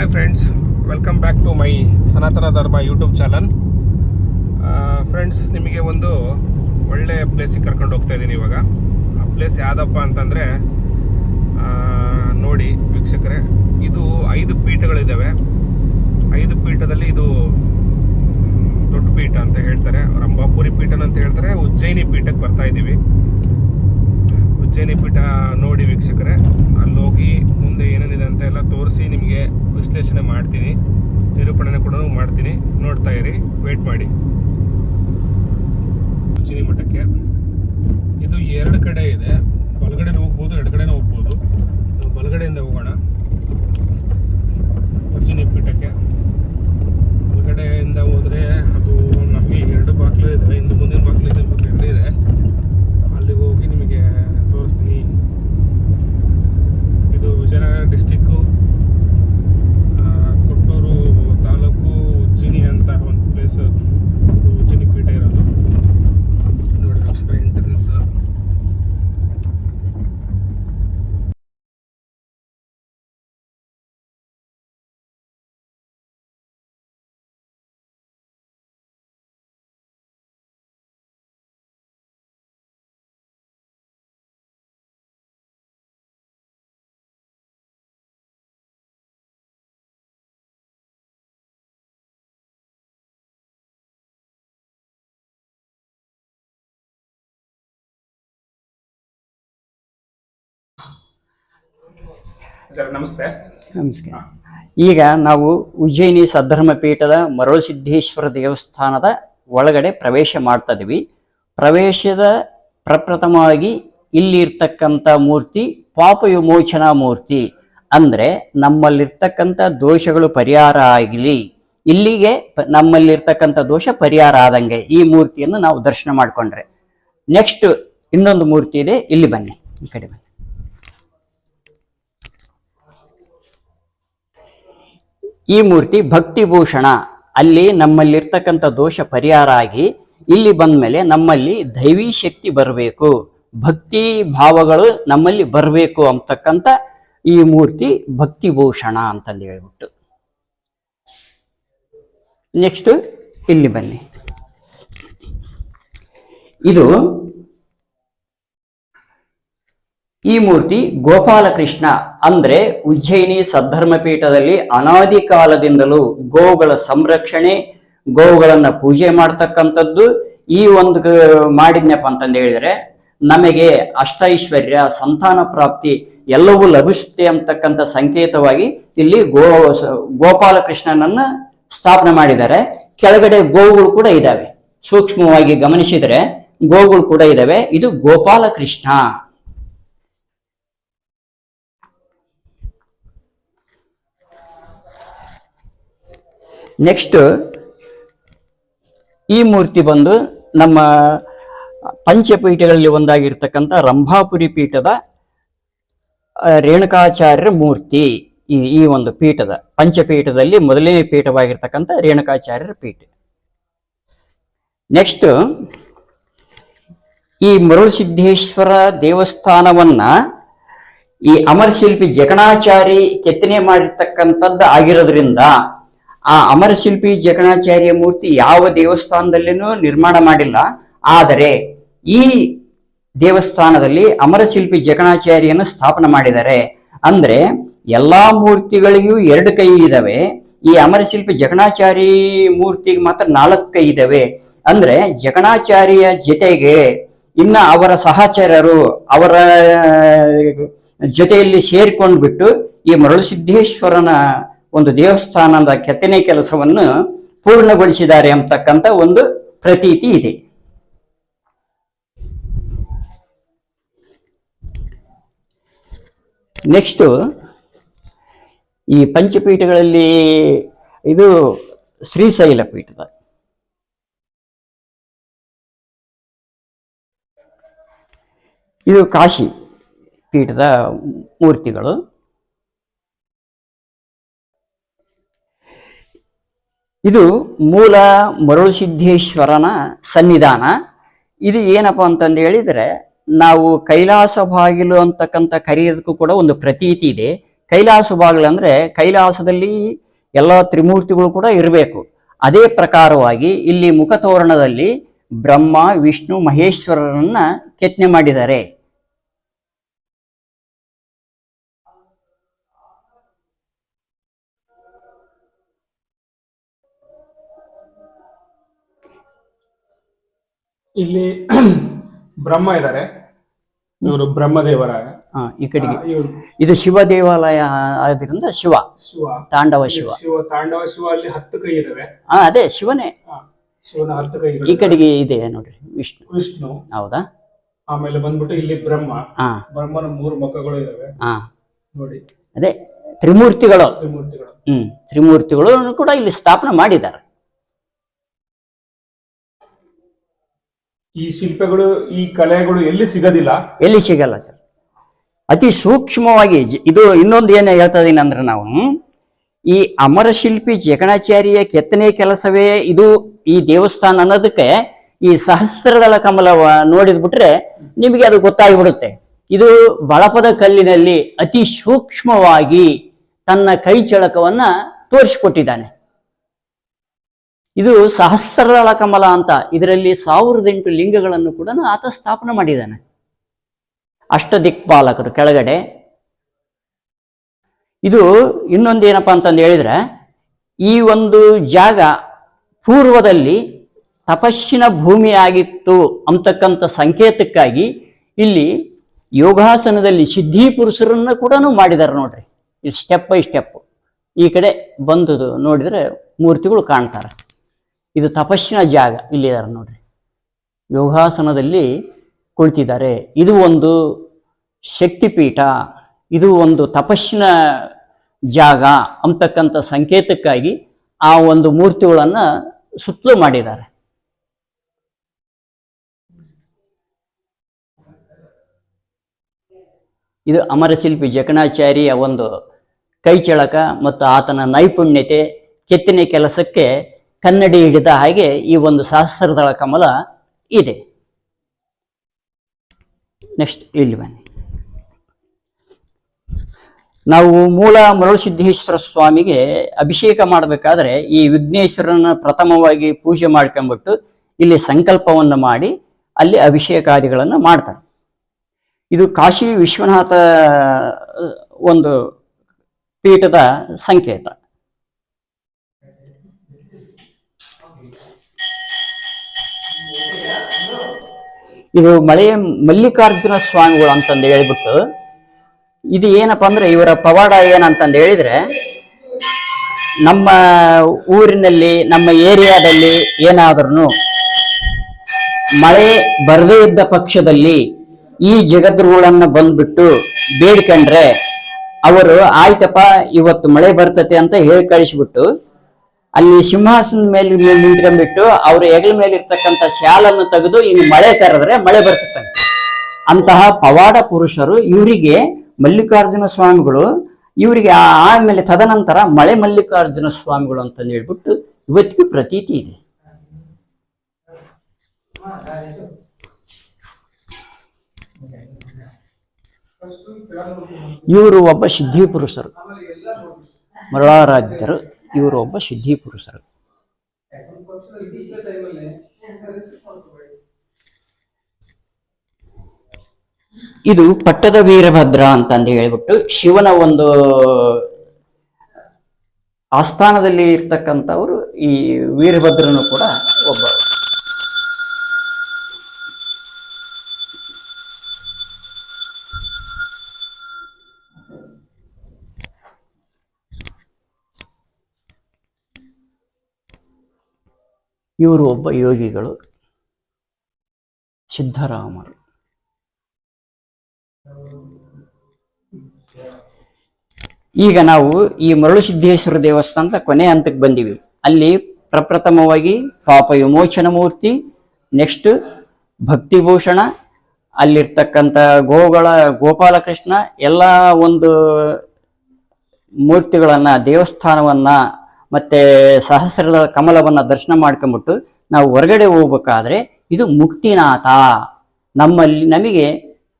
Hi friends welcome back to my Sanatana Dharma YouTube channel friends ನಿಮಗೆ ಒಂದು ಒಳ್ಳೆ ಪ್ಲೇಸಿಗೆ ಕರ್ಕೊಂಡು ಹೋಗ್ತಾ ಇದ್ದೀನಿ ಇವಾಗ. ಆ ಪ್ಲೇಸ್ ಯಾವುದಪ್ಪ ಅಂತಂದರೆ ನೋಡಿ ವೀಕ್ಷಕರೇ, ಇದು ಐದು ಪೀಠಗಳಿದ್ದಾವೆ ಐದು ಪೀಠದಲ್ಲಿ ಇದು ದೊಡ್ಡ ಪೀಠ ಅಂತ ಹೇಳ್ತಾರೆ. ರಂಭಾಪುರಿ ಪೀಠನ ಅಂತ ಹೇಳ್ತಾರೆ. ಉಜ್ಜಯಿನಿ ಪೀಠಕ್ಕೆ ಬರ್ತಾ ಇದ್ದೀವಿ. ಉಜ್ಜಯಿನಿ ಪೀಠ ನೋಡಿ ವೀಕ್ಷಕರೇ ಅಲ್ಲಿ ಹೋಗಿ ಮುಂದೆ ಏನೇನಿದೆ ಅಂತ ಎಲ್ಲ ತೋರಿಸಿ ನಿಮಗೆ ವಿಶ್ಲೇಷಣೆ ಮಾಡ್ತೀನಿ. ನಿರೂಪಣೆ ಕೂಡ ಮಾಡ್ತೀನಿ. ನೋಡ್ತಾ ಇರಿ. ವೇಟ್ ಮಾಡಿ. ಚಿನಿ ಮಠಕ್ಕೆ. ಇದು ಎರಡು ಕಡೆ ಇದೆ. ಬಲಗಡೆ ಹೋಗ್ಬೋದು, ಎಡಗಡೆನೂ ಹೋಗ್ಬೋದು. ನಾವು ಬಲಗಡೆಯಿಂದ ಹೋಗೋಣ ಉಜ್ಜಯಿನಿ ಪೀಠಕ್ಕೆ ಬಲಗಡೆಯಿಂದ ಹೋದರೆ ಅದು ನಮಗೆ ಎರಡು ಬಾಗಿಲು ಇದೆ ಇನ್ನು ಮುಂದಿನ ಬಾಗಿಲು ಇದೆ ಎರಡು ಇದೆ ಅಲ್ಲಿಗೆ ಹೋಗಿ ನಿಮಗೆ ತೋರಿಸ್ತೀನಿ ಇದು ವಿಜಯನಗರ ಡಿಸ್ಟಿಕ್ಕು ಕೊಟ್ಟೂರು ತಾಲೂಕು ಉಜ್ಜಿನಿ ಅಂತ ಒಂದು ಪ್ಲೇಸ್ ಇದು ಉಜ್ಜಿನಿ ಪೀಠ ಇರೋದು ನೋಡಿ ನಮಸ್ಕಾರ ಎಂಟ್ರೆನ್ಸ್ ಸರ್ ನಮಸ್ತೆ. ನಮಸ್ಕಾರ ಈಗ ನಾವು ಉಜ್ಜಯಿನಿ ಸದ್ಧರ್ಮ ಪೀಠದ ಮರುಳಸಿದ್ದೇಶ್ವರ ದೇವಸ್ಥಾನದ ಒಳಗಡೆ ಪ್ರವೇಶ ಮಾಡ್ತಾ ಇದೀವಿ. ಪ್ರವೇಶದ ಪ್ರಪ್ರಥಮವಾಗಿ ಇಲ್ಲಿರ್ತಕ್ಕಂಥ ಮೂರ್ತಿ ಪಾಪ ವಿಮೋಚನಾ ಮೂರ್ತಿ. ಅಂದ್ರೆ ನಮ್ಮಲ್ಲಿರ್ತಕ್ಕಂಥ ದೋಷಗಳು ಪರಿಹಾರ ಆಗಲಿ ಇಲ್ಲಿಗೆ ನಮ್ಮಲ್ಲಿರ್ತಕ್ಕಂಥ ದೋಷ ಪರಿಹಾರ ಆದಂಗೆ ಈ ಮೂರ್ತಿಯನ್ನು ನಾವು ದರ್ಶನ ಮಾಡಿಕೊಂಡ್ರೆ. ನೆಕ್ಸ್ಟ್ ಇನ್ನೊಂದು ಮೂರ್ತಿ ಇದೆ ಇಲ್ಲಿ ಬನ್ನಿ ಈ ಕಡೆ ಬನ್ನಿ. ಈ ಮೂರ್ತಿ ಭಕ್ತಿಭೂಷಣ. ಅಲ್ಲಿ ನಮ್ಮಲ್ಲಿರ್ತಕ್ಕಂಥ ದೋಷ ಪರಿಹಾರ ಆಗಿ ಇಲ್ಲಿ ಬಂದ ಮೇಲೆ ನಮ್ಮಲ್ಲಿ ದೈವಿ ಶಕ್ತಿ ಬರಬೇಕು. ಭಕ್ತಿ ಭಾವಗಳು ನಮ್ಮಲ್ಲಿ ಬರಬೇಕು ಅಂತಕ್ಕಂಥ ಈ ಮೂರ್ತಿ ಭಕ್ತಿಭೂಷಣ ಅಂತಂದು ಹೇಳ್ಬಿಟ್ಟು. ನೆಕ್ಸ್ಟ್ ಇಲ್ಲಿ ಬನ್ನಿ. ಇದು ಈ ಮೂರ್ತಿ ಗೋಪಾಲಕೃಷ್ಣ ಅಂದ್ರೆ ಉಜ್ಜಯಿನಿ ಸದ್ಧರ್ಮ ಪೀಠದಲ್ಲಿ ಅನಾದಿ ಕಾಲದಿಂದಲೂ ಗೋವುಗಳ ಸಂರಕ್ಷಣೆ, ಗೋವುಗಳನ್ನ ಪೂಜೆ ಮಾಡ್ತಕ್ಕಂಥದ್ದು. ಈ ಒಂದು ಮಾಡಿದ್ನೆಪ್ಪ ಅಂತಂದು ಹೇಳಿದರೆ, ನಮಗೆ ಅಷ್ಟೈಶ್ವರ್ಯ, ಸಂತಾನ ಪ್ರಾಪ್ತಿ ಎಲ್ಲವೂ ಲಭಿಸುತ್ತೆ ಅಂತಕ್ಕಂಥ ಸಂಕೇತವಾಗಿ ಇಲ್ಲಿ ಗೋ ಗೋಪಾಲಕೃಷ್ಣನನ್ನ ಸ್ಥಾಪನೆ ಮಾಡಿದ್ದಾರೆ. ಕೆಳಗಡೆ ಗೋವುಗಳು ಕೂಡ ಇದ್ದಾವೆ. ಸೂಕ್ಷ್ಮವಾಗಿ ಗಮನಿಸಿದರೆ ಗೋವುಗಳು ಕೂಡ ಇದ್ದಾವೆ. ಇದು ಗೋಪಾಲಕೃಷ್ಣ. ನೆಕ್ಸ್ಟ್ ಈ ಮೂರ್ತಿ ಬಂದು ನಮ್ಮ ಪಂಚಪೀಠಗಳಲ್ಲಿ ಒಂದಾಗಿರ್ತಕ್ಕಂಥ ರಂಭಾಪುರಿ ಪೀಠದ ರೇಣುಕಾಚಾರ್ಯರ ಮೂರ್ತಿ. ಈ ಈ ಒಂದು ಪೀಠದ, ಪಂಚಪೀಠದಲ್ಲಿ ಮೊದಲನೇ ಪೀಠವಾಗಿರ್ತಕ್ಕಂಥ ರೇಣುಕಾಚಾರ್ಯರ ಪೀಠ. ನೆಕ್ಸ್ಟ್ ಈ ಮರುಳಸಿದ್ದೇಶ್ವರ ದೇವಸ್ಥಾನವನ್ನ ಈ ಅಮರಶಿಲ್ಪಿ ಜಕಣಾಚಾರಿ ಕೆತ್ತನೆ ಮಾಡಿರ್ತಕ್ಕಂಥದ್ದು ಆಗಿರೋದ್ರಿಂದ ಆ ಅಮರಶಿಲ್ಪಿ ಜಕಣಾಚಾರ್ಯ ಮೂರ್ತಿ ಯಾವ ದೇವಸ್ಥಾನದಲ್ಲಿನೂ ನಿರ್ಮಾಣ ಮಾಡಿಲ್ಲ. ಆದರೆ ಈ ದೇವಸ್ಥಾನದಲ್ಲಿ ಅಮರಶಿಲ್ಪಿ ಜಕಣಾಚಾರ್ಯನ ಸ್ಥಾಪನೆ ಮಾಡಿದ್ದಾರೆ. ಅಂದ್ರೆ ಎಲ್ಲಾ ಮೂರ್ತಿಗಳಿಗೂ ಎರಡು ಕೈ ಇದಾವೆ ಈ ಅಮರಶಿಲ್ಪಿ ಜಕಣಾಚಾರಿ ಮೂರ್ತಿಗೆ ಮಾತ್ರ ನಾಲ್ಕು ಕೈ ಇದಾವೆ ಅಂದ್ರೆ ಜಕಣಾಚಾರಿಯ ಜೊತೆಗೆ ಇನ್ನ ಅವರ ಸಹಚರರು ಅವರ ಜೊತೆಯಲ್ಲಿ ಸೇರಿಕೊಂಡ್ಬಿಟ್ಟು ಈ ಮರಳುಸಿದ್ದೇಶ್ವರನ ಒಂದು ದೇವಸ್ಥಾನದ ಕೆತ್ತನೆ ಕೆಲಸವನ್ನು ಪೂರ್ಣಗೊಳಿಸಿದ್ದಾರೆ ಅಂತಕ್ಕಂಥ ಒಂದು ಪ್ರತೀತಿ ಇದೆ. ನೆಕ್ಸ್ಟು, ಈ ಪಂಚಪೀಠಗಳಲ್ಲಿ ಇದು ಶ್ರೀಶೈಲ ಪೀಠದ. ಇದು ಕಾಶಿ ಪೀಠದ ಮೂರ್ತಿಗಳು. ಇದು ಮೂಲ ಮರುಳಸಿದ್ದೇಶ್ವರನ ಸನ್ನಿಧಾನ. ಇದು ಏನಪ್ಪ ಅಂತಂದು ಹೇಳಿದರೆ, ನಾವು ಕೈಲಾಸ ಬಾಗಿಲು ಅಂತಕ್ಕಂಥ ಕರೆಯೋದಕ್ಕೂ ಕೂಡ ಒಂದು ಪ್ರತೀತಿ ಇದೆ. ಕೈಲಾಸ ಬಾಗಿಲಂದ್ರೆ ಕೈಲಾಸದಲ್ಲಿ ಎಲ್ಲ ತ್ರಿಮೂರ್ತಿಗಳು ಕೂಡ ಇರಬೇಕು. ಅದೇ ಪ್ರಕಾರವಾಗಿ ಇಲ್ಲಿ ಮುಖತೋರಣದಲ್ಲಿ ಬ್ರಹ್ಮ, ವಿಷ್ಣು, ಮಹೇಶ್ವರರನ್ನ ಕೆತ್ತನೆ ಮಾಡಿದ್ದಾರೆ. ಇಲ್ಲಿ ಬ್ರಹ್ಮ ಇದ್ದಾರೆ ಇವರು ಬ್ರಹ್ಮದೇವರ ಹಾ, ಈ ಕಡೆಗೆ. ಇವರು ಇದು ಶಿವ ದೇವಾಲಯ ಆದ್ರಿಂದ ಶಿವ ಶಿವ. ತಾಂಡವ ಶಿವ. ಶಿವ ತಾಂಡವ ಶಿವ ಅಲ್ಲಿ ಹತ್ತು ಕೈ ಇದಾವೆ. ಹಾ ಅದೇ ಶಿವನೇ. ಆ, ಶಿವನ ಹತ್ತು ಕೈ ಈ ಕಡೆಗೆ ಇದೆ ನೋಡ್ರಿ ವಿಷ್ಣು. ವಿಷ್ಣು. ಹೌದಾ? ಆಮೇಲೆ ಬಂದ್ಬಿಟ್ಟು ಇಲ್ಲಿ ಬ್ರಹ್ಮ. ಹಾ. ಬ್ರಹ್ಮನ ಮೂರು ಮುಖಗಳು ಇದಾವೆ. ಹಾ. ನೋಡಿ. ಅದೇ ತ್ರಿಮೂರ್ತಿಗಳು. ತ್ರಿಮೂರ್ತಿಗಳು. ಹ್ಮ್ ತ್ರಿಮೂರ್ತಿಗಳು ಕೂಡ ಇಲ್ಲಿ ಸ್ಥಾಪನೆ ಮಾಡಿದ್ದಾರೆ. ಈ ಶಿಲ್ಪಗಳು, ಈ ಕಲೆಗಳು ಎಲ್ಲಿ ಸಿಗೋದಿಲ್ಲ? ಎಲ್ಲಿ ಸಿಗಲ್ಲ ಸರ್. ಅತಿ ಸೂಕ್ಷ್ಮವಾಗಿ ಇದು ಇನ್ನೊಂದು ಏನು ಹೇಳ್ತಾ ಇದೀನಿ ಅಂದ್ರೆ ನಾವು ಈ ಅಮರ ಶಿಲ್ಪಿ ಜಗಣಾಚಾರ್ಯ ಕೆತ್ತನೆ ಕೆಲಸವೇ ಇದು ಈ ದೇವಸ್ಥಾನ ಅನ್ನೋದಕ್ಕೆ ಈ ಸಹಸ್ರದಳ ಕಮಲವ ನೋಡಿದ್ಬಿಟ್ರೆ ನಿಮಗೆ ಅದು ಗೊತ್ತಾಗಿಬಿಡುತ್ತೆ. ಇದು ಬಳಪದ ಕಲ್ಲಿನಲ್ಲಿ ಅತಿ ಸೂಕ್ಷ್ಮವಾಗಿ ತನ್ನ ಕೈ ಚಳಕವನ್ನ ತೋರಿಸಿಕೊಟ್ಟಿದ್ದಾನೆ. ಇದು ಸಹಸ್ರದಳ ಕಮಲ ಅಂತ. ಇದರಲ್ಲಿ ಸಾವಿರದ ಎಂಟು ಲಿಂಗಗಳನ್ನು ಕೂಡ ಆತ ಸ್ಥಾಪನೆ ಮಾಡಿದ್ದಾನೆ. ಅಷ್ಟ ದಿಕ್ಪಾಲಕರು ಕೆಳಗಡೆ. ಇದು ಇನ್ನೊಂದು ಏನಪ್ಪ ಅಂತಂದು ಹೇಳಿದ್ರೆ, ಈ ಒಂದು ಜಾಗ ಪೂರ್ವದಲ್ಲಿ ತಪಸ್ಸಿನ ಭೂಮಿಯಾಗಿತ್ತು ಅಂತಕ್ಕಂಥ ಸಂಕೇತಕ್ಕಾಗಿ ಇಲ್ಲಿ ಯೋಗಾಸನದಲ್ಲಿ ಸಿದ್ಧಿ ಪುರುಷರನ್ನ ಕೂಡ ಮಾಡಿದ್ದಾರೆ ನೋಡ್ರಿ. ಇಲ್ಲಿ ಸ್ಟೆಪ್ ಬೈ ಸ್ಟೆಪ್ ಈ ಕಡೆ ಬಂದು ನೋಡಿದ್ರೆ ಮೂರ್ತಿಗಳು ಕಾಣ್ತಾರೆ. ಇದು ತಪಸ್ಸಿನ ಜಾಗ. ಇಲ್ಲಿದ್ದಾರೆ ನೋಡ್ರಿ. ಯೋಗಾಸನದಲ್ಲಿ ಕುಳಿತಿದ್ದಾರೆ. ಇದು ಒಂದು ಶಕ್ತಿಪೀಠ. ಇದು ಒಂದು ತಪಸ್ಸಿನ ಜಾಗ ಅಂತಕ್ಕಂಥ ಸಂಕೇತಕ್ಕಾಗಿ ಆ ಒಂದು ಮೂರ್ತಿಗಳನ್ನು ಸುತ್ತಲೂ ಮಾಡಿದ್ದಾರೆ. ಇದು ಅಮರಶಿಲ್ಪಿ ಜಕಣಾಚಾರಿಯ ಒಂದು ಕೈಚಳಕ ಮತ್ತು ಆತನ ನೈಪುಣ್ಯತೆ, ಕೆತ್ತನೆ ಕೆಲಸಕ್ಕೆ ಕನ್ನಡಿ ಹಿಡಿದ ಹಾಗೆ ಈ ಒಂದು ಸಹಸ್ರದಳ ಕಮಲ ಇದೆ. ನೆಕ್ಸ್ಟ್ ಇಲ್ಲಿ ಬನ್ನಿ. ನಾವು ಮೂಲ ಮರುಳಸಿದ್ದೇಶ್ವರ ಸ್ವಾಮಿಗೆ ಅಭಿಷೇಕ ಮಾಡಬೇಕಾದ್ರೆ ಈ ವಿಘ್ನೇಶ್ವರನ ಪ್ರಥಮವಾಗಿ ಪೂಜೆ ಮಾಡ್ಕೊಂಬಿಟ್ಟು ಇಲ್ಲಿ ಸಂಕಲ್ಪವನ್ನು ಮಾಡಿ ಅಲ್ಲಿ ಅಭಿಷೇಕಾದಿಗಳನ್ನು ಮಾಡ್ತಾರೆ. ಇದು ಕಾಶಿ ವಿಶ್ವನಾಥ ಒಂದು ಪೀಠದ ಸಂಕೇತ. ಇದು ಮಳೆ ಮಲ್ಲಿಕಾರ್ಜುನ ಸ್ವಾಮಿಗಳು ಅಂತಂದು ಹೇಳ್ಬಿಟ್ಟು, ಇದು ಏನಪ್ಪ ಅಂದ್ರೆ ಇವರ ಪವಾಡ ಏನಂತಂದು ಹೇಳಿದ್ರೆ, ನಮ್ಮ ಊರಿನಲ್ಲಿ, ನಮ್ಮ ಏರಿಯಾದಲ್ಲಿ ಏನಾದ್ರೂ ಮಳೆ ಬರದೇ ಇದ್ದ ಪಕ್ಷದಲ್ಲಿ ಈ ಜಗದ್ರುಗಳನ್ನು ಬಂದ್ಬಿಟ್ಟು ಬೇಡ್ಕೊಂಡ್ರೆ ಅವರು, ಆಯ್ತಪ್ಪ, ಇವತ್ತು ಮಳೆ ಬರ್ತತೆ ಅಂತ ಹೇಳಿ ಕಳಿಸ್ಬಿಟ್ಟು ಅಲ್ಲಿ ಸಿಂಹಾಸನ ಮೇಲೆ ನಿಂತ್ಕೊಂಡ್ಬಿಟ್ಟು ಅವ್ರ ಹೆಗಲ ಮೇಲೆ ಇರ್ತಕ್ಕಂಥ ಶಾಲನ್ನು ತೆಗೆದು ಇನ್ನು ಮಳೆ ಕರೆದ್ರೆ ಮಳೆ ಬರ್ತದೆ ಅಂತಹ ಪವಾಡ ಪುರುಷರು ಇವರಿಗೆ ಮಲ್ಲಿಕಾರ್ಜುನ ಸ್ವಾಮಿಗಳು, ಇವರಿಗೆ ಆಮೇಲೆ ತದನಂತರ ಮಳೆ ಮಲ್ಲಿಕಾರ್ಜುನ ಸ್ವಾಮಿಗಳು ಅಂತ ಹೇಳ್ಬಿಟ್ಟು ಇವತ್ತಿಗೂ ಪ್ರತೀತಿ ಇದೆ. ಇವರು ಒಬ್ಬ ಸಿದ್ಧಿ ಪುರುಷರು, ಮರಳಾರಾಧ್ಯರು. ಇವರು ಒಬ್ಬ ಸಿದ್ಧಿ ಪುರುಷರು. ಇದು ಪಟ್ಟದ ವೀರಭದ್ರ ಅಂತಂದು ಹೇಳ್ಬಿಟ್ಟು ಶಿವನ ಒಂದು ಆಸ್ಥಾನದಲ್ಲಿ ಇರ್ತಕ್ಕಂಥವರು ಈ ವೀರಭದ್ರನು ಕೂಡ ಒಬ್ಬ ಇವರು ಒಬ್ಬ ಯೋಗಿಗಳು. ಸಿದ್ಧರಾಮರು. ಈಗ ನಾವು ಈ ಮರಳು ಸಿದ್ದೇಶ್ವರ ದೇವಸ್ಥಾನದ ಕೊನೆ ಹಂತಕ್ಕೆ ಬಂದಿವಿ. ಅಲ್ಲಿ ಪ್ರಪ್ರಥಮವಾಗಿ ಪಾಪ ವಿಮೋಚನ ಮೂರ್ತಿ, ನೆಕ್ಸ್ಟ್ ಭಕ್ತಿಭೂಷಣ, ಅಲ್ಲಿರ್ತಕ್ಕಂಥ ಗೋಗಳ, ಗೋಪಾಲಕೃಷ್ಣ, ಎಲ್ಲ ಒಂದು ಮೂರ್ತಿಗಳನ್ನ, ದೇವಸ್ಥಾನವನ್ನ ಮತ್ತೆ ಸಹಸ್ರದ ಕಮಲವನ್ನ ದರ್ಶನ ಮಾಡ್ಕೊಂಬಿಟ್ಟು ನಾವು ಹೊರಗಡೆ ಹೋಗ್ಬೇಕಾದ್ರೆ ಇದು ಮುಕ್ತಿನಾಥ. ನಮ್ಮಲ್ಲಿ ನಮಗೆ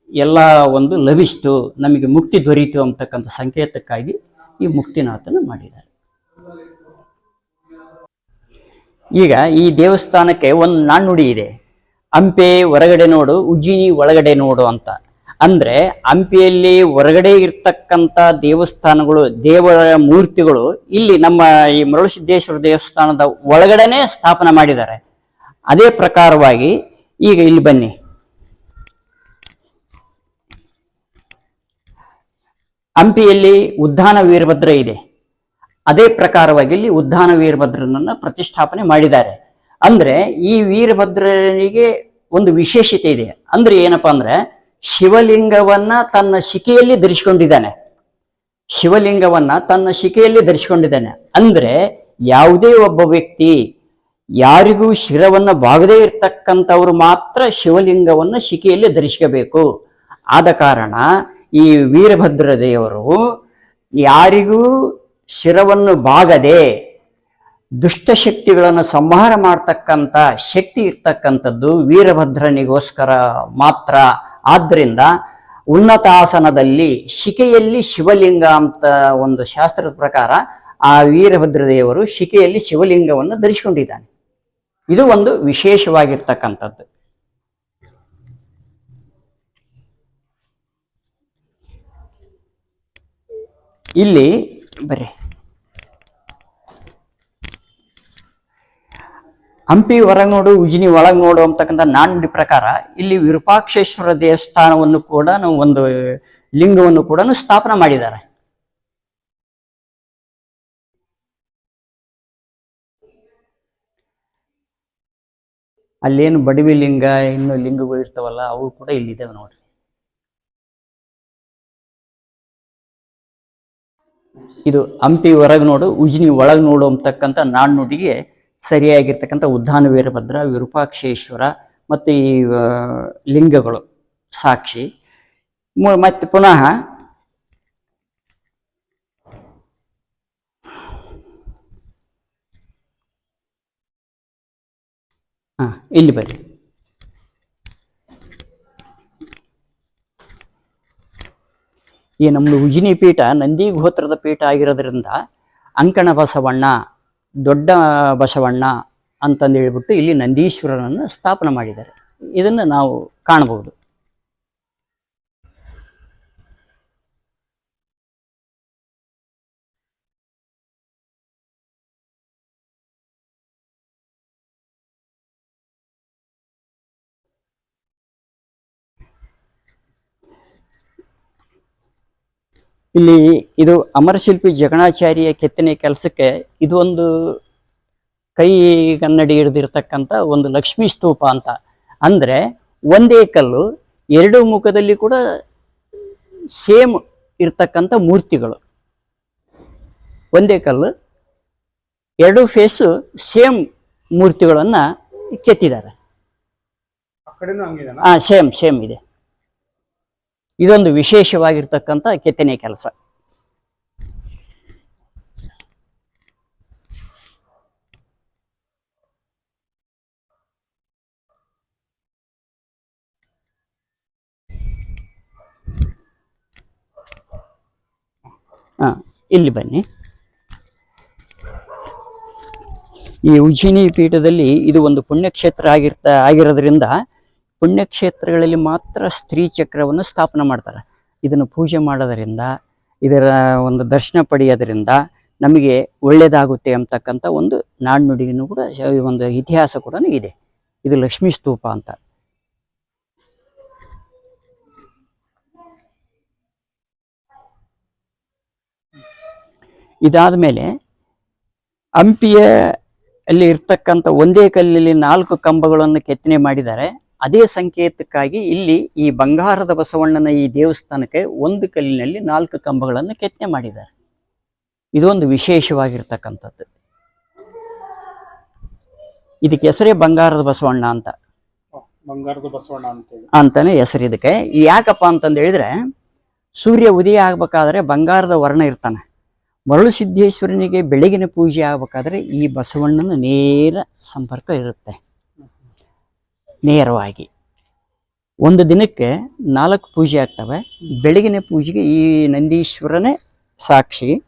ಎಲ್ಲ ಒಂದು ಲಭಿಸ್ತು, ನಮಗೆ ಮುಕ್ತಿ ದೊರೀತು ಅಂತಕ್ಕಂಥ ಸಂಕೇತಕ್ಕಾಗಿ ಈ ಮುಕ್ತಿನಾಥನ ಮಾಡಿದ್ದಾರೆ. ಈಗ ಈ ದೇವಸ್ಥಾನಕ್ಕೆ ಒಂದು ನಾಣ್ಣುಡಿ ಇದೆ. ಹಂಪೆ ಹೊರಗಡೆ ನೋಡು, ಉಜ್ಜಿನಿ ಒಳಗಡೆ ನೋಡು ಅಂತ. ಅಂದ್ರೆ ಹಂಪಿಯಲ್ಲಿ ಹೊರಗಡೆ ಇರ್ತಕ್ಕಂಥ ದೇವಸ್ಥಾನಗಳು, ದೇವರ ಮೂರ್ತಿಗಳು ಇಲ್ಲಿ ನಮ್ಮ ಈ ಮರುಳಸಿದ್ದೇಶ್ವರ ದೇವಸ್ಥಾನದ ಒಳಗಡೆನೆ ಸ್ಥಾಪನೆ ಮಾಡಿದ್ದಾರೆ. ಅದೇ ಪ್ರಕಾರವಾಗಿ ಈಗ ಇಲ್ಲಿ ಬನ್ನಿ. ಹಂಪಿಯಲ್ಲಿ ಉದ್ದಾನ ವೀರಭದ್ರ ಇದೆ. ಅದೇ ಪ್ರಕಾರವಾಗಿ ಇಲ್ಲಿ ಉದ್ದಾನ ವೀರಭದ್ರನನ್ನ ಪ್ರತಿಷ್ಠಾಪನೆ ಮಾಡಿದ್ದಾರೆ. ಅಂದ್ರೆ ಈ ವೀರಭದ್ರನಿಗೆ ಒಂದು ವಿಶೇಷತೆ ಇದೆ. ಅಂದ್ರೆ ಏನಪ್ಪಾ ಅಂದ್ರೆ ಶಿವಲಿಂಗವನ್ನ ತನ್ನ ಶಿಕೆಯಲ್ಲಿ ಧರಿಸಿಕೊಂಡಿದ್ದಾನೆ. ಶಿವಲಿಂಗವನ್ನ ತನ್ನ ಶಿಕೆಯಲ್ಲಿ ಧರಿಸಿಕೊಂಡಿದ್ದಾನೆ. ಅಂದ್ರೆ ಯಾವುದೇ ಒಬ್ಬ ವ್ಯಕ್ತಿ ಯಾರಿಗೂ ಶಿರವನ್ನ ಬಾಗದೇ ಇರ್ತಕ್ಕಂಥವ್ರು ಮಾತ್ರ ಶಿವಲಿಂಗವನ್ನ ಶಿಕೆಯಲ್ಲಿ ಧರಿಸ್ಕೋಬೇಕು. ಆದ ಕಾರಣ ಈ ವೀರಭದ್ರ ದೇವರು ಯಾರಿಗೂ ಶಿರವನ್ನು ಬಾಗದೆ ದುಷ್ಟಶಕ್ತಿಗಳನ್ನು ಸಂಹಾರ ಮಾಡ್ತಕ್ಕಂಥ ಶಕ್ತಿ ಇರ್ತಕ್ಕಂಥದ್ದು ವೀರಭದ್ರನಿಗೋಸ್ಕರ ಮಾತ್ರ. ಆದ್ದರಿಂದ ಉನ್ನತಾಸನದಲ್ಲಿ ಶಿಕೆಯಲ್ಲಿ ಶಿವಲಿಂಗ ಅಂತ ಒಂದು ಶಾಸ್ತ್ರದ ಪ್ರಕಾರ ಆ ವೀರಭದ್ರದೇವರು ಶಿಕೆಯಲ್ಲಿ ಶಿವಲಿಂಗವನ್ನು ಧರಿಸಿಕೊಂಡಿದ್ದಾನೆ. ಇದು ಒಂದು ವಿಶೇಷವಾಗಿರ್ತಕ್ಕಂಥದ್ದು. ಇಲ್ಲಿ ಬರ್ರಿ ಹಂಪಿ ಹೊರಗೆ ನೋಡು, ಉಜಿನಿ ಒಳಗೆ ನೋಡು ಅಂತಕ್ಕಂಥ ನಾಣ್ಯ ಪ್ರಕಾರ ಇಲ್ಲಿ ವಿರೂಪಾಕ್ಷೇಶ್ವರ ದೇವಸ್ಥಾನವನ್ನು ಕೂಡ ಒಂದು ಲಿಂಗವನ್ನು ಕೂಡ ಸ್ಥಾಪನೆ ಮಾಡಿದ್ದಾರೆ. ಅಲ್ಲೇನು ಬಡವಿ ಲಿಂಗ, ಇನ್ನು ಲಿಂಗಗಳು ಇರ್ತಾವಲ್ಲ, ಅವು ಕೂಡ ಇಲ್ಲಿದ್ದಾವೆ ನೋಡ್ರಿ. ಇದು ಹಂಪಿ ಹೊರಗೆ ನೋಡು, ಉಜಿನಿ ಒಳಗೆ ನೋಡು ಅಂತಕ್ಕಂಥ ನಾಣ್ಣುಡಿಗೆ ಸರಿಯಾಗಿರ್ತಕ್ಕಂಥ ಉದ್ಧಾನ ವೀರಭದ್ರ, ವಿರೂಪಾಕ್ಷೇಶ್ವರ ಮತ್ತು ಈ ಲಿಂಗಗಳು ಸಾಕ್ಷಿ. ಮತ್ತು ಪುನಃ ಇಲ್ಲಿ ಬರ್ರಿ. ಈ ನಮ್ಮದು ಉಜಿನಿ ಪೀಠ ನಂದಿ ಗೋತ್ರದ ಪೀಠ ಆಗಿರೋದ್ರಿಂದ ಅಂಕಣ ಬಸವಣ್ಣ ದೊಡ್ಡ ಬಸವಣ್ಣ ಅಂತಂದು ಹೇಳ್ಬಿಟ್ಟು ಇಲ್ಲಿ ನಂದೀಶ್ವರನನ್ನು ಸ್ಥಾಪನೆ ಮಾಡಿದ್ದಾರೆ. ಇದನ್ನು ನಾವು ಕಾಣಬಹುದು. ಇಲ್ಲಿ ಇದು ಅಮರಶಿಲ್ಪಿ ಜಗಣಾಚಾರ್ಯ ಕೆತ್ತನೆ ಕೆಲಸಕ್ಕೆ ಇದು ಒಂದು ಕೈ ಕನ್ನಡಿ ಹಿಡಿದಿರ್ತಕ್ಕಂಥ ಒಂದು ಲಕ್ಷ್ಮೀ ಸ್ತೂಪ ಅಂತ. ಅಂದರೆ ಒಂದೇ ಕಲ್ಲು ಎರಡು ಮುಖದಲ್ಲಿ ಕೂಡ ಸೇಮ್ ಇರ್ತಕ್ಕಂಥ ಮೂರ್ತಿಗಳು. ಒಂದೇ ಕಲ್ಲು ಎರಡು ಫೇಸು ಸೇಮ್ ಮೂರ್ತಿಗಳನ್ನು ಕೆತ್ತಿದ್ದಾರೆ. ಹಾಂ ಸೇಮ್ ಸೇಮ್ ಇದೆ. ಇದೊಂದು ವಿಶೇಷವಾಗಿರ್ತಕ್ಕಂಥ ಕೆತ್ತನೆ ಕೆಲಸ. ಇಲ್ಲಿ ಬನ್ನಿ. ಈ ಉಜ್ಜಿನಿ ಪೀಠದಲ್ಲಿ ಇದು ಒಂದು ಪುಣ್ಯಕ್ಷೇತ್ರ ಆಗಿರ್ತ ಆಗಿರೋದ್ರಿಂದ ಪುಣ್ಯಕ್ಷೇತ್ರಗಳಲ್ಲಿ ಮಾತ್ರ ಸ್ತ್ರೀ ಚಕ್ರವನ್ನು ಸ್ಥಾಪನೆ ಮಾಡ್ತಾರೆ. ಇದನ್ನು ಪೂಜೆ ಮಾಡೋದರಿಂದ, ಇದರ ಒಂದು ದರ್ಶನ ಪಡೆಯೋದರಿಂದ ನಮಗೆ ಒಳ್ಳೆಯದಾಗುತ್ತೆ ಅಂತಕ್ಕಂಥ ಒಂದು ನಾಣ್ಣುಡಿಗೂ ಕೂಡ ಒಂದು ಇತಿಹಾಸ ಕೂಡ ಇದೆ. ಇದು ಲಕ್ಷ್ಮೀ ಸ್ತೂಪ ಅಂತ. ಇದಾದ ಮೇಲೆ ಹಂಪಿಯ ಅಲ್ಲಿ ಇರ್ತಕ್ಕಂಥ ಒಂದೇ ಕಲ್ಲಲ್ಲಿ ನಾಲ್ಕು ಕಂಬಗಳನ್ನು ಕೆತ್ತನೆ ಮಾಡಿದ್ದಾರೆ. ಅದೇ ಸಂಕೇತಕ್ಕಾಗಿ ಇಲ್ಲಿ ಈ ಬಂಗಾರದ ಬಸವಣ್ಣನ ಈ ದೇವಸ್ಥಾನಕ್ಕೆ ಒಂದು ಕಲ್ಲಿನಲ್ಲಿ ನಾಲ್ಕು ಕಂಬಗಳನ್ನು ಕೆತ್ತನೆ ಮಾಡಿದ್ದಾರೆ. ಇದೊಂದು ವಿಶೇಷವಾಗಿರ್ತಕ್ಕಂಥದ್ದು. ಇದಕ್ಕೆ ಹೆಸರೇ ಬಂಗಾರದ ಬಸವಣ್ಣ ಅಂತ. ಬಂಗಾರದ ಬಸವಣ್ಣ ಅಂತ ಅಂತಾನೆ ಹೆಸರು ಇದಕ್ಕೆ. ಯಾಕಪ್ಪ ಅಂತಂದು ಹೇಳಿದ್ರೆ ಸೂರ್ಯ ಉದಯ ಆಗ್ಬೇಕಾದ್ರೆ ಬಂಗಾರದ ವರ್ಣ ಇರ್ತಾನೆ. ಮರಳು ಸಿದ್ದೇಶ್ವರನಿಗೆ ಬೆಳಗಿನ ಪೂಜೆ ಆಗ್ಬೇಕಾದ್ರೆ ಈ ಬಸವಣ್ಣನ ನೇರ ಸಂಪರ್ಕ ಇರುತ್ತೆ. ನೇರವಾಗಿ. ಒಂದು ದಿನಕ್ಕೆ ನಾಲ್ಕು ಪೂಜೆ ಆಗ್ತವೆ. ಬೆಳಗಿನ ಪೂಜೆಗೆ ಈ ನಂದೀಶ್ವರನೇ ಸಾಕ್ಷಿ.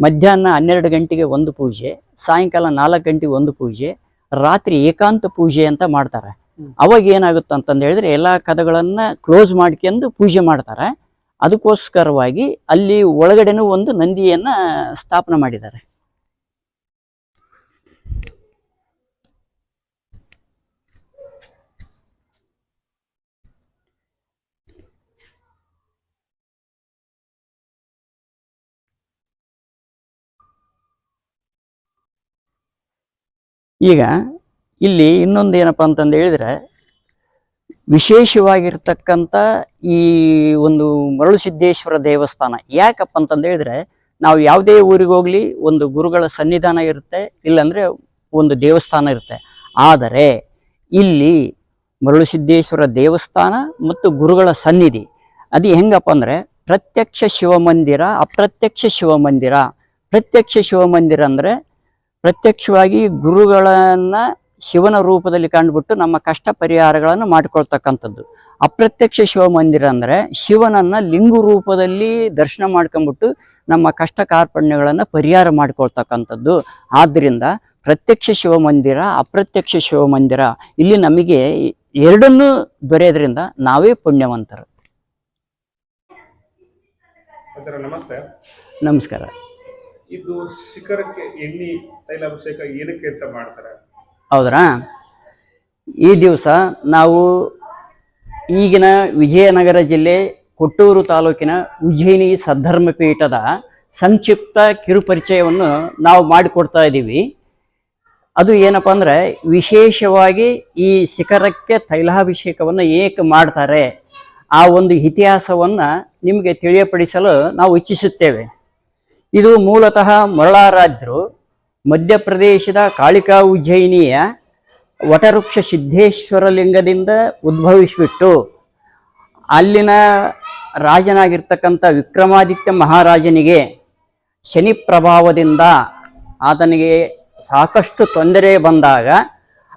ಮಧ್ಯಾಹ್ನ ಹನ್ನೆರಡು ಗಂಟೆಗೆ ಒಂದು ಪೂಜೆ, ಸಾಯಂಕಾಲ ನಾಲ್ಕು ಗಂಟೆಗೆ ಒಂದು ಪೂಜೆ, ರಾತ್ರಿ ಏಕಾಂತ ಪೂಜೆ ಅಂತ ಮಾಡ್ತಾರೆ. ಅವಾಗ ಏನಾಗುತ್ತೆ ಅಂತಂದು ಹೇಳಿದ್ರೆ ಎಲ್ಲ ಕದಗಳನ್ನ ಕ್ಲೋಸ್ ಮಾಡ್ಕೊಂಡು ಪೂಜೆ ಮಾಡ್ತಾರೆ. ಅದಕ್ಕೋಸ್ಕರವಾಗಿ ಅಲ್ಲಿ ಒಳಗಡೆನೂ ಒಂದು ನಂದಿಯನ್ನ ಸ್ಥಾಪನೆ ಮಾಡಿದ್ದಾರೆ. ಈಗ ಇಲ್ಲಿ ಇನ್ನೊಂದು ಏನಪ್ಪ ಅಂತಂದು ಹೇಳಿದ್ರೆ, ವಿಶೇಷವಾಗಿರ್ತಕ್ಕಂಥ ಈ ಒಂದು ಮರಳು ಸಿದ್ದೇಶ್ವರ ದೇವಸ್ಥಾನ. ಯಾಕಪ್ಪ ಅಂತಂದು ಹೇಳಿದ್ರೆ, ನಾವು ಯಾವುದೇ ಊರಿಗೆ ಹೋಗ್ಲಿ ಒಂದು ಗುರುಗಳ ಸನ್ನಿಧಾನ ಇರುತ್ತೆ, ಇಲ್ಲಾಂದರೆ ಒಂದು ದೇವಸ್ಥಾನ ಇರುತ್ತೆ. ಆದರೆ ಇಲ್ಲಿ ಮರಳು ಸಿದ್ದೇಶ್ವರ ದೇವಸ್ಥಾನ ಮತ್ತು ಗುರುಗಳ ಸನ್ನಿಧಿ. ಅದು ಹೆಂಗಪ್ಪ ಅಂದರೆ, ಪ್ರತ್ಯಕ್ಷ ಶಿವಮಂದಿರ, ಅಪ್ರತ್ಯಕ್ಷ ಶಿವಮಂದಿರ. ಪ್ರತ್ಯಕ್ಷ ಶಿವಮಂದಿರ ಅಂದ್ರೆ ಪ್ರತ್ಯಕ್ಷವಾಗಿ ಗುರುಗಳನ್ನ ಶಿವನ ರೂಪದಲ್ಲಿ ಕಂಡುಬಿಟ್ಟು ನಮ್ಮ ಕಷ್ಟ ಪರಿಹಾರಗಳನ್ನು ಮಾಡಿಕೊಳ್ತಕ್ಕಂಥದ್ದು. ಅಪ್ರತ್ಯಕ್ಷ ಶಿವಮಂದಿರ ಅಂದರೆ ಶಿವನನ್ನು ಲಿಂಗು ರೂಪದಲ್ಲಿ ದರ್ಶನ ಮಾಡ್ಕೊಂಬಿಟ್ಟು ನಮ್ಮ ಕಷ್ಟ ಕಾರ್ಪಣ್ಯಗಳನ್ನು ಪರಿಹಾರ ಮಾಡಿಕೊಳ್ತಕ್ಕಂಥದ್ದು. ಆದ್ದರಿಂದ ಪ್ರತ್ಯಕ್ಷ ಶಿವಮಂದಿರ ಅಪ್ರತ್ಯಕ್ಷ ಶಿವಮಂದಿರ ಇಲ್ಲಿ ನಮಗೆ ಎರಡನ್ನೂ ದೊರೆಯೋದ್ರಿಂದ ನಾವೇ ಪುಣ್ಯವಂತರು. ನಮಸ್ತೆ. ನಮಸ್ಕಾರ. ಇದು ಶಿಖರಕ್ಕೆ ಎಣ್ಣೆ, ತೈಲಾಭಿಷೇಕ ಏನಕ್ಕೆ ಅಂತ ಮಾಡ್ತಾರೆ? ಹೌದ್ರಾ ಈ ದಿವಸ ನಾವು ಈಗಿನ ವಿಜಯನಗರ ಜಿಲ್ಲೆ ಕೊಟ್ಟೂರು ತಾಲೂಕಿನ ಉಜ್ಜಯಿನಿ ಸದ್ಧರ್ಮ ಪೀಠದ ಸಂಕ್ಷಿಪ್ತ ಕಿರುಪರಿಚಯವನ್ನು ನಾವು ಮಾಡಿಕೊಡ್ತಾ ಇದ್ದೀವಿ. ಅದು ಏನಪ್ಪ ಅಂದರೆ ವಿಶೇಷವಾಗಿ ಈ ಶಿಖರಕ್ಕೆ ತೈಲಾಭಿಷೇಕವನ್ನು ಏಕೆ ಮಾಡ್ತಾರೆ. ಆ ಒಂದು ಇತಿಹಾಸವನ್ನು ನಿಮಗೆ ತಿಳಿಯಪಡಿಸಲು ನಾವು ಇಚ್ಛಿಸುತ್ತೇವೆ. ಇದು ಮೂಲತಃ ಮರಳಾರಾಧ್ಯರು. ಮಧ್ಯಪ್ರದೇಶದ ಕಾಳಿಕಾ ಉಜ್ಜಯಿನಿಯ ವಟವೃಕ್ಷ ಸಿದ್ದೇಶ್ವರ ಲಿಂಗದಿಂದ ಉದ್ಭವಿಸಿಬಿಟ್ಟು, ಅಲ್ಲಿನ ರಾಜನಾಗಿರ್ತಕ್ಕಂಥ ವಿಕ್ರಮಾದಿತ್ಯ ಮಹಾರಾಜನಿಗೆ ಶನಿ ಪ್ರಭಾವದಿಂದ ಆತನಿಗೆ ಸಾಕಷ್ಟು ತೊಂದರೆ ಬಂದಾಗ,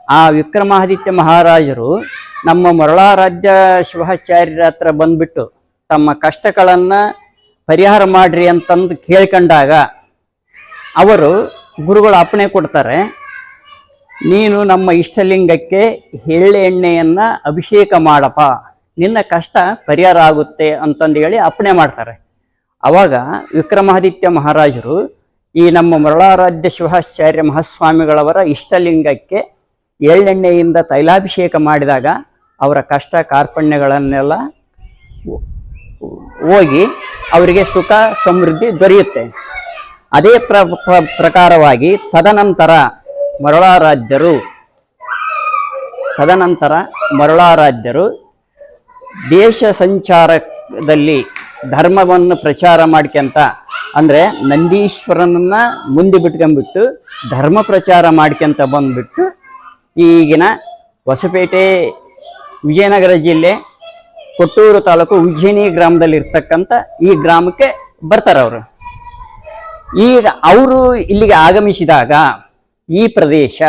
ಆ ವಿಕ್ರಮಾದಿತ್ಯ ಮಹಾರಾಜರು ನಮ್ಮ ಮರಳಾರಾಧ್ಯ ಶಿವಾಚಾರ್ಯರ ಹತ್ರ ಬಂದ್ಬಿಟ್ಟು ತಮ್ಮ ಕಷ್ಟಗಳನ್ನು ಪರಿಹಾರ ಮಾಡ್ರಿ ಅಂತಂದು ಕೇಳ್ಕೊಂಡಾಗ ಅವರು ಗುರುಗಳು ಅಪ್ಪಣೆ ಕೊಡ್ತಾರೆ, ನೀನು ನಮ್ಮ ಇಷ್ಟಲಿಂಗಕ್ಕೆ ಎಳ್ಳೆ ಎಣ್ಣೆಯನ್ನು ಅಭಿಷೇಕ ಮಾಡಪ್ಪ, ನಿನ್ನ ಕಷ್ಟ ಪರಿಹಾರ ಆಗುತ್ತೆ ಅಂತಂದು ಹೇಳಿ ಅಪ್ಪಣೆ ಮಾಡ್ತಾರೆ. ಅವಾಗ ವಿಕ್ರಮಾದಿತ್ಯ ಮಹಾರಾಜರು ಈ ನಮ್ಮ ಮರಳಾರಾಧ್ಯ ಶಿವಾಚಾರ್ಯ ಮಹಾಸ್ವಾಮಿಗಳವರ ಇಷ್ಟಲಿಂಗಕ್ಕೆ ಎಳ್ಳೆಣ್ಣೆಯಿಂದ ತೈಲಾಭಿಷೇಕ ಮಾಡಿದಾಗ ಅವರ ಕಷ್ಟ ಕಾರ್ಪಣ್ಯಗಳನ್ನೆಲ್ಲ ಹೋಗಿ ಅವರಿಗೆ ಸುಖ ಸಮೃದ್ಧಿ ದೊರೆಯುತ್ತೆ. ಅದೇ ಪ್ರ, ಪ್ರ- ಪ್ರಕಾರವಾಗಿ ತದನಂತರ ಮರುಳಾರಾಧ್ಯರು ತದನಂತರ ಮರುಳಾರಾಧ್ಯರು ದೇಶ ಸಂಚಾರದಲ್ಲಿ ಧರ್ಮವನ್ನು ಪ್ರಚಾರ ಮಾಡ್ಕೊಂತ ಅಂದರೆ ನಂದೀಶ್ವರನನ್ನ ಮುಂದೆ ಬಿಟ್ಕೊಂಡ್ಬಿಟ್ಟು ಧರ್ಮ ಪ್ರಚಾರ ಮಾಡ್ಕೊಂತ ಬಂದ್ಬಿಟ್ಟು ಈಗಿನ ಹೊಸಪೇಟೆ ವಿಜಯನಗರ ಜಿಲ್ಲೆ ಕೊಟ್ಟೂರು ತಾಲೂಕು ಉಜ್ಜಯಿನಿ ಗ್ರಾಮದಲ್ಲಿ ಇರ್ತಕ್ಕಂಥ ಈ ಗ್ರಾಮಕ್ಕೆ ಬರ್ತಾರೆ ಅವರು. ಈಗ ಅವರು ಇಲ್ಲಿಗೆ ಆಗಮಿಸಿದಾಗ ಈ ಪ್ರದೇಶ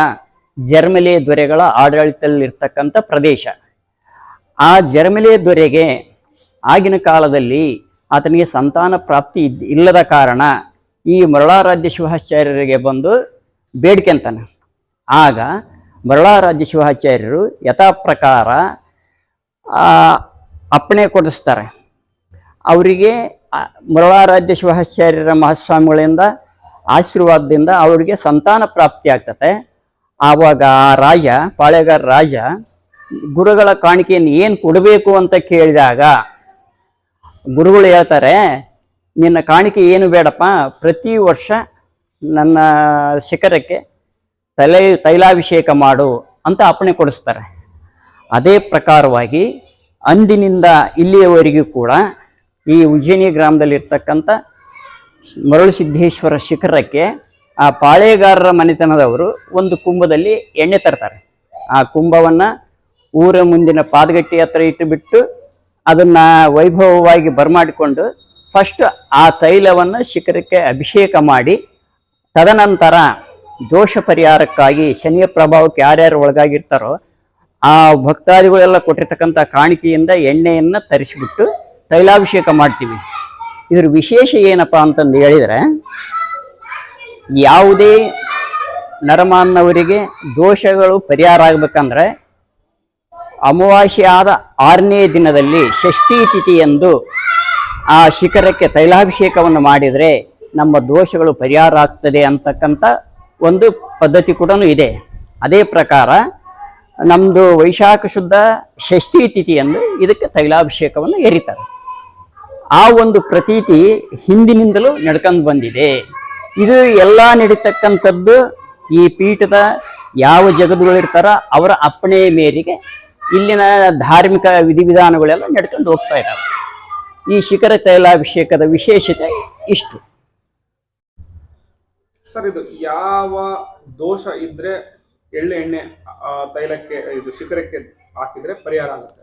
ಜರ್ಮಲೆ ದೊರೆಗಳ ಆಡಳಿತದಲ್ಲಿರ್ತಕ್ಕಂಥ ಪ್ರದೇಶ. ಆ ಜರ್ಮಲೆ ದೊರೆಗೆ ಆಗಿನ ಕಾಲದಲ್ಲಿ ಆತನಿಗೆ ಸಂತಾನ ಪ್ರಾಪ್ತಿ ಇಲ್ಲದ ಕಾರಣ ಈ ಮರಳಾರಾಧ್ಯ ಶಿವಾಚಾರ್ಯರಿಗೆ ಬಂದು ಬೇಡಿಕೆ ಅಂತಾನೆ. ಆಗ ಮರಳಾರಾಧ್ಯ ಶಿವಾಚಾರ್ಯರು ಯಥಾ ಪ್ರಕಾರ ಅಪ್ಪಣೆ ಕೊಡಿಸ್ತಾರೆ. ಅವರಿಗೆ ಮುರಳಾರಾಧ್ಯ ಶಿವಾಚಾರ್ಯರ ಮಹಾಸ್ವಾಮಿಗಳಿಂದ ಆಶೀರ್ವಾದದಿಂದ ಅವರಿಗೆ ಸಂತಾನ ಪ್ರಾಪ್ತಿ ಆಗ್ತದೆ ಆವಾಗ ಆ ರಾಜ ಪಾಳೆಗಾರ ರಾಜ, ಗುರುಗಳ ಕಾಣಿಕೆಯನ್ನು ಏನು ಕೊಡಬೇಕು ಅಂತ ಕೇಳಿದಾಗ, ಗುರುಗಳು ಹೇಳ್ತಾರೆ, ನಿನ್ನ ಕಾಣಿಕೆ ಏನು ಬೇಡಪ್ಪ, ಪ್ರತಿ ವರ್ಷ ನನ್ನ ಶಿಖರಕ್ಕೆ ತಲೆ, ತೈಲಾಭಿಷೇಕ ಮಾಡು ಅಂತ ಅಪ್ಪಣೆ ಕೊಡಿಸ್ತಾರೆ. ಅದೇ ಪ್ರಕಾರವಾಗಿ ಅಂದಿನಿಂದ ಇಲ್ಲಿಯವರೆಗೂ ಕೂಡ ಈ ಉಜ್ಜಯಿನಿ ಗ್ರಾಮದಲ್ಲಿರ್ತಕ್ಕಂಥ ಮರಳು ಸಿದ್ದೇಶ್ವರ ಶಿಖರಕ್ಕೆ ಆ ಪಾಳೆಗಾರರ ಮನೆತನದವರು ಒಂದು ಕುಂಭದಲ್ಲಿ ಎಣ್ಣೆ ತರ್ತಾರೆ. ಆ ಕುಂಭವನ್ನು ಊರ ಮುಂದಿನ ಪಾದಗಟ್ಟಿ ಹತ್ರ ಇಟ್ಟುಬಿಟ್ಟು ಅದನ್ನು ವೈಭವವಾಗಿ ಬರಮಾಡಿಕೊಂಡು ಫಸ್ಟ್ ಆ ತೈಲವನ್ನು ಶಿಖರಕ್ಕೆ ಅಭಿಷೇಕ ಮಾಡಿ, ತದನಂತರ ದೋಷ ಪರಿಹಾರಕ್ಕಾಗಿ ಶನಿಯ ಪ್ರಭಾವಕ್ಕೆ ಯಾರ್ಯಾರು ಒಳಗಾಗಿರ್ತಾರೋ ಆ ಭಕ್ತಾದಿಗಳೆಲ್ಲ ಕೊಟ್ಟಿರ್ತಕ್ಕಂಥ ಕಾಣಿಕೆಯಿಂದ ಎಣ್ಣೆಯನ್ನ ತರಿಸಿಬಿಟ್ಟು ತೈಲಾಭಿಷೇಕ ಮಾಡ್ತೀವಿ. ಇದ್ರ ವಿಶೇಷ ಏನಪ್ಪಾ ಅಂತಂದು ಹೇಳಿದ್ರೆ, ಯಾವುದೇ ನರಮಾನ್ನವರಿಗೆ ದೋಷಗಳು ಪರಿಹಾರ ಆಗ್ಬೇಕಂದ್ರೆ ಅಮಾವಾಸ್ಯೆ ಆದ ಆರನೇ ದಿನದಲ್ಲಿ ಷಷ್ಠಿ ತಿಥಿಯಂದು ಆ ಶಿಖರಕ್ಕೆ ತೈಲಾಭಿಷೇಕವನ್ನು ಮಾಡಿದರೆ ನಮ್ಮ ದೋಷಗಳು ಪರಿಹಾರ ಆಗ್ತದೆ ಅಂತಕ್ಕಂಥ ಒಂದು ಪದ್ಧತಿ ಕೂಡ ಇದೆ. ಅದೇ ಪ್ರಕಾರ ನಮ್ಮದು ವೈಶಾಖ ಶುದ್ಧ ಷಷ್ಠಿ ತಿಥಿಯಂದು ಇದಕ್ಕೆ ತೈಲಾಭಿಷೇಕವನ್ನು ಎರಿತಾರೆ ಆ ಒಂದು ಪ್ರತೀತಿ ಹಿಂದಿನಿಂದಲೂ ನಡ್ಕೊಂಡು ಬಂದಿದೆ. ಇದು ಎಲ್ಲ ನಡೀತಕ್ಕಂಥದ್ದು ಈ ಪೀಠದ ಯಾವ ಜಗದುಗಳಿರ್ತಾರ ಅವರ ಅಪ್ಪಣೆ ಮೇರೆಗೆ ಇಲ್ಲಿನ ಧಾರ್ಮಿಕ ವಿಧಿವಿಧಾನಗಳೆಲ್ಲ ನಡ್ಕೊಂಡು ಹೋಗ್ತಾ ಇದ್ದಾವೆ. ಈ ಶಿಖರ ತೈಲಾಭಿಷೇಕದ ವಿಶೇಷತೆ ಇಷ್ಟು. ಸರ್, ಇದು ಯಾವ ದೋಷ ಇದ್ರೆ ಎಳ್ಳೆ ಎಣ್ಣೆ ತೈಲಕ್ಕೆ, ಇದು ಶಿಖರಕ್ಕೆ ಹಾಕಿದ್ರೆ ಪರಿಹಾರ ಆಗುತ್ತೆ.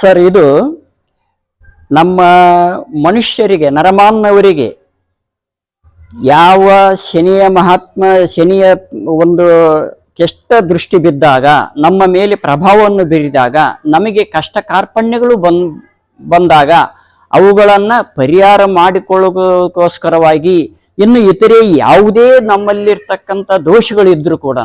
ಸರ್, ಇದು ನಮ್ಮ ಮನುಷ್ಯರಿಗೆ ನರಮಾನ್ನವರಿಗೆ ಯಾವ ಶನಿಯ ಮಹಾತ್ಮ, ಶನಿಯ ಒಂದು ಕೆಷ್ಟ ದೃಷ್ಟಿ ಬಿದ್ದಾಗ, ನಮ್ಮ ಮೇಲೆ ಪ್ರಭಾವವನ್ನು ಬೀರಿದಾಗ, ನಮಗೆ ಕಷ್ಟ ಕಾರ್ಪಣ್ಯಗಳು ಬಂದ್, ಬಂದಾಗ ಅವುಗಳನ್ನು ಪರಿಹಾರ ಮಾಡಿಕೊಳ್ಳೋಕೋಸ್ಕರವಾಗಿ ಇನ್ನು ಇತರೆ ಯಾವುದೇ ನಮ್ಮಲ್ಲಿರ್ತಕ್ಕಂಥ ದೋಷಗಳಿದ್ದರೂ ಕೂಡ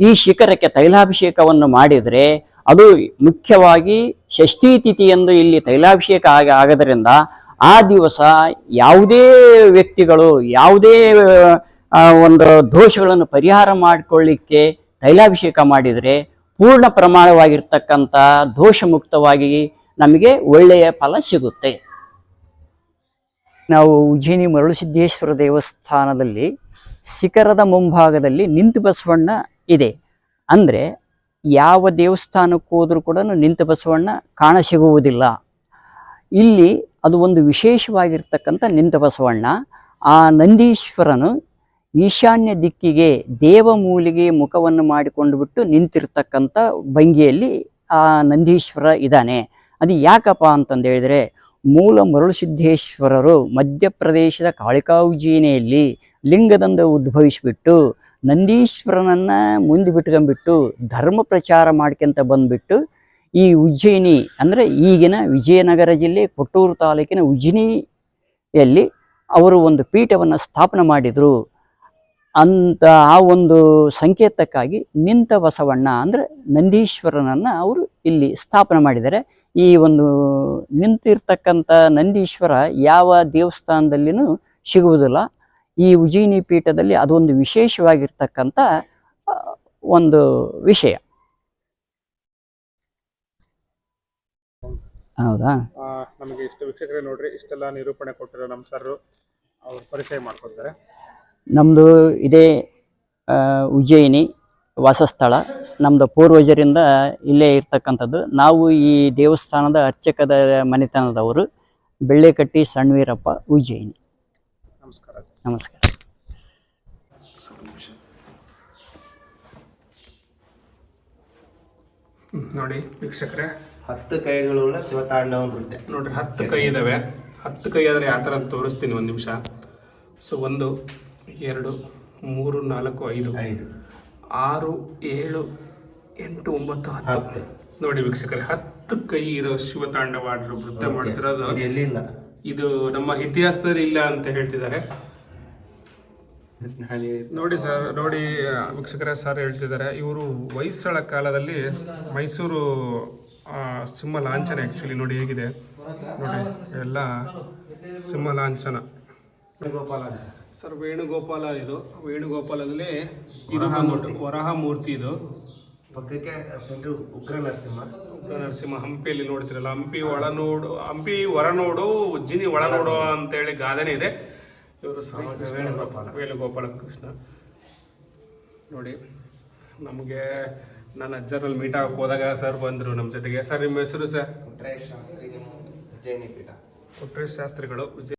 ಈ ಶಿಖರಕ್ಕೆ ತೈಲಾಭಿಷೇಕವನ್ನು ಮಾಡಿದರೆ ಅದು ಮುಖ್ಯವಾಗಿ ಷಷ್ಠಿ ತಿಥಿಯಂದು ಇಲ್ಲಿ ತೈಲಾಭಿಷೇಕ ಆಗ ಆಗೋದ್ರಿಂದ ಆ ದಿವಸ ಯಾವುದೇ ವ್ಯಕ್ತಿಗಳು, ಯಾವುದೇ ಒಂದು ದೋಷಗಳನ್ನು ಪರಿಹಾರ ಮಾಡಿಕೊಳ್ಳಿಕ್ಕೆ ತೈಲಾಭಿಷೇಕ ಮಾಡಿದರೆ ಪೂರ್ಣ ಪ್ರಮಾಣವಾಗಿರ್ತಕ್ಕಂಥ ದೋಷ ಮುಕ್ತವಾಗಿ ನಮಗೆ ಒಳ್ಳೆಯ ಫಲ ಸಿಗುತ್ತೆ. ನಾವು ಉಜ್ಜಿನಿ ಮರಳುಸಿದ್ದೇಶ್ವರ ದೇವಸ್ಥಾನದಲ್ಲಿ ಶಿಖರದ ಮುಂಭಾಗದಲ್ಲಿ ನಿಂತು ಬಸವಣ್ಣ ಇದೆ. ಅಂದರೆ ಯಾವ ದೇವಸ್ಥಾನಕ್ಕೆ ಹೋದರೂ ಕೂಡ ನಿಂತ ಬಸವಣ್ಣ ಕಾಣ ಸಿಗುವುದಿಲ್ಲ. ಇಲ್ಲಿ ಅದು ಒಂದು ವಿಶೇಷವಾಗಿರ್ತಕ್ಕಂಥ ನಿಂತ ಬಸವಣ್ಣ, ಆ ನಂದೀಶ್ವರನು ಈಶಾನ್ಯ ದಿಕ್ಕಿಗೆ ದೇವಮೂಲಿಗೆ ಮುಖವನ್ನು ಮಾಡಿಕೊಂಡು ಬಿಟ್ಟು ನಿಂತಿರ್ತಕ್ಕಂಥ ಭಂಗಿಯಲ್ಲಿ ಆ ನಂದೀಶ್ವರ ಇದ್ದಾನೆ. ಅದು ಯಾಕಪ್ಪ ಅಂತಂದು ಹೇಳಿದ್ರೆ, ಮೂಲ ಮರುಳುಸಿದ್ದೇಶ್ವರರು ಮಧ್ಯಪ್ರದೇಶದ ಕಾಳಿಕಾವುಜೀನೆಯಲ್ಲಿ ಲಿಂಗದಂದು ಉದ್ಭವಿಸಿಬಿಟ್ಟು ನಂದೀಶ್ವರನನ್ನ ಮುಂದೆ ಬಿಟ್ಕೊಂಡ್ಬಿಟ್ಟು ಧರ್ಮ ಪ್ರಚಾರ ಮಾಡ್ಕೊಂತ ಬಂದ್ಬಿಟ್ಟು ಈ ಉಜ್ಜಯಿನಿ ಅಂದರೆ ಈಗಿನ ವಿಜಯನಗರ ಜಿಲ್ಲೆ ಕೊಟ್ಟೂರು ತಾಲೂಕಿನ ಉಜ್ಜಿನಿಯಲ್ಲಿ ಅವರು ಒಂದು ಪೀಠವನ್ನು ಸ್ಥಾಪನೆ ಮಾಡಿದರು. ಅಂತ ಆ ಒಂದು ಸಂಕೇತಕ್ಕಾಗಿ ನಿಂತ ಬಸವಣ್ಣ ಅಂದರೆ ನಂದೀಶ್ವರನನ್ನು ಅವರು ಇಲ್ಲಿ ಸ್ಥಾಪನೆ ಮಾಡಿದ್ದಾರೆ. ಈ ಒಂದು ನಿಂತಿರ್ತಕ್ಕಂಥ ನಂದೀಶ್ವರ ಯಾವ ದೇವಸ್ಥಾನದಲ್ಲಿನೂ ಸಿಗುವುದಿಲ್ಲ. ಈ ಉಜ್ಜಿನಿ ಪೀಠದಲ್ಲಿ ಅದೊಂದು ವಿಶೇಷವಾಗಿರ್ತಕ್ಕಂಥ ಒಂದು ವಿಷಯ. ಹೌದಾ? ನಮಗೆ ಇಷ್ಟು ವೀಕ್ಷಕರೇ ನೋಡ್ರಿ ಇಷ್ಟೆಲ್ಲ ನಿರೂಪಣೆ ಕೊಟ್ಟಿರೋ ನಮ್ಮ ಸರ್ ಅವ್ರು ಪರಿಚಯ ಮಾಡ್ಕೊತಾರೆ ನಮ್ಮದು ಇದೇ ಉಜ್ಜಯಿನಿ ವಾಸಸ್ಥಳ. ನಮ್ಮದು ಪೂರ್ವಜರಿಂದ ಇಲ್ಲೇ ಇರ್ತಕ್ಕಂಥದ್ದು. ನಾವು ಈ ದೇವಸ್ಥಾನದ ಅರ್ಚಕದ ಮನೆತನದವರು ಬೆಳ್ಳೆಕಟ್ಟಿ ಸಣ್ವೀರಪ್ಪ ಉಜ್ಜಯಿನಿ. ನಮಸ್ಕಾರ ನಮಸ್ಕಾರ. ನೋಡಿ ವೀಕ್ಷಕರೇ. ಹತ್ತು ಕೈಗಳುಳ್ಳ ಶಿವತಾಂಡವ ನೃತ್ಯ ನೋಡ್ರಿ ಹತ್ತು ಕೈ ಇದಾವೆ. ಹತ್ತು ಕೈ ಆದರೆ ಯಾವ ಥರ ತೋರಿಸ್ತೀನಿ ಒಂದು ನಿಮಿಷ. ಸೊ ಒಂದು ಎರಡು ಮೂರು ನಾಲ್ಕು ಐದು. ಐದು. ಆರು ಏಳು ಎಂಟು ಒಂಬತ್ತು ಹತ್ತು. ನೋಡಿ ವೀಕ್ಷಕರೇ ಹತ್ತು ಕೈ ಇರೋ ಶಿವತಾಂಡವ ನೃತ್ಯ ಮಾಡ್ತಿರೋದು. ಇದು ಎಲ್ಲಿಲ್ಲ? ಇದು ನಮ್ಮ ಇತಿಹಾಸದಲ್ಲಿ ಇಲ್ಲ ಅಂತ ಹೇಳ್ತಿದ್ದಾರೆ. ನೋಡಿ ಸರ್ ನೋಡಿ ವೀಕ್ಷಕರೇ ಸರ್ ಹೇಳ್ತಿದ್ದಾರೆ. ಇವರು ಹೊಯ್ಸಳ ಕಾಲದಲ್ಲಿ ಮೈಸೂರು ಸಿಂಹ ಲಾಂಛನ ಆ್ಯಕ್ಚುಲಿ ನೋಡಿ ಹೇಗಿದೆ. ನೋಡಿ ಎಲ್ಲ ಸಿಂಹ ಲಾಂಛನ. ಸರ್ ವೇಣುಗೋಪಾಲ ಇದು. ವೇಣುಗೋಪಾಲದಲ್ಲಿ ಇದು ವರಹ ಮೂರ್ತಿ ಇದು. ಪಕ್ಕಕ್ಕೆ ಸೆಂಟ್ರ್ ಉಗ್ರ ನರಸಿಂಹ. ಉಗ್ರ ನರಸಿಂಹ ಹಂಪಿಯಲ್ಲಿ ನೋಡ್ತಿರಲ್ಲ. ಹಂಪಿ ಒಳನೋಡು ಹಂಪಿ ಹೊರನೋಡು ಉಜ್ಜಿನಿ ಒಳನೋಡು ಅಂತೇಳಿ ಗಾದೆನೇ ಇದೆ. ಇವರು ವೇಣುಗೋಪಾಲ. ವೇಣುಗೋಪಾಲ ಕೃಷ್ಣ. ನೋಡಿ ನಮಗೆ ನನ್ನ ಅಜ್ಜರಲ್ಲಿ ಮೀಟ್ ಆಗಕ್ಕೆ ಹೋದಾಗ ಸರ್ ಬಂದರು ನಮ್ಮ ಜೊತೆಗೆ. ಸರ್ ನಿಮ್ಮ ಹೆಸರು ಸರ್ ಕೊಟ್ರೇಶ್ ಶಾಸ್ತ್ರಿ ಜೈನಿ ಪೀಠ ಕೊಟ್ರೇಶ್ ಶಾಸ್ತ್ರಿಗಳು ವಿಜಯ